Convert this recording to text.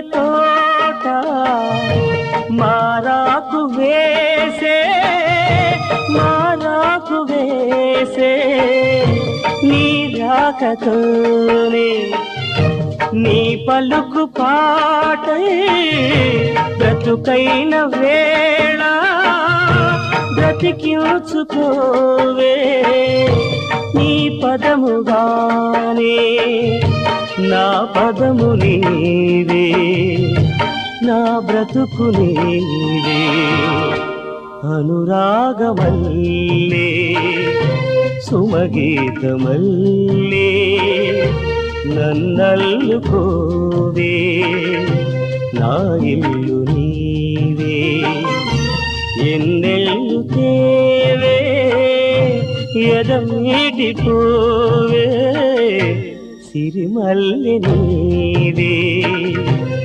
తోట మారాకు వేసే మారాకు వేసే నీ రాకతోనే నీ పలుకు పాటై బ్రతుకైన వేళ బ్రతికించుకోవే నీ పదముగానే. నా పదము నీవే నా బ్రతుకు నీవే. అనురాగమల్లే సుమగీతమల్లే నన్నల్లుకోవే నా ఇల్లు నీవే. ఎన్నెల్లు తేవే ఎదమీటిపోవే సిరిమల్లి నీవే.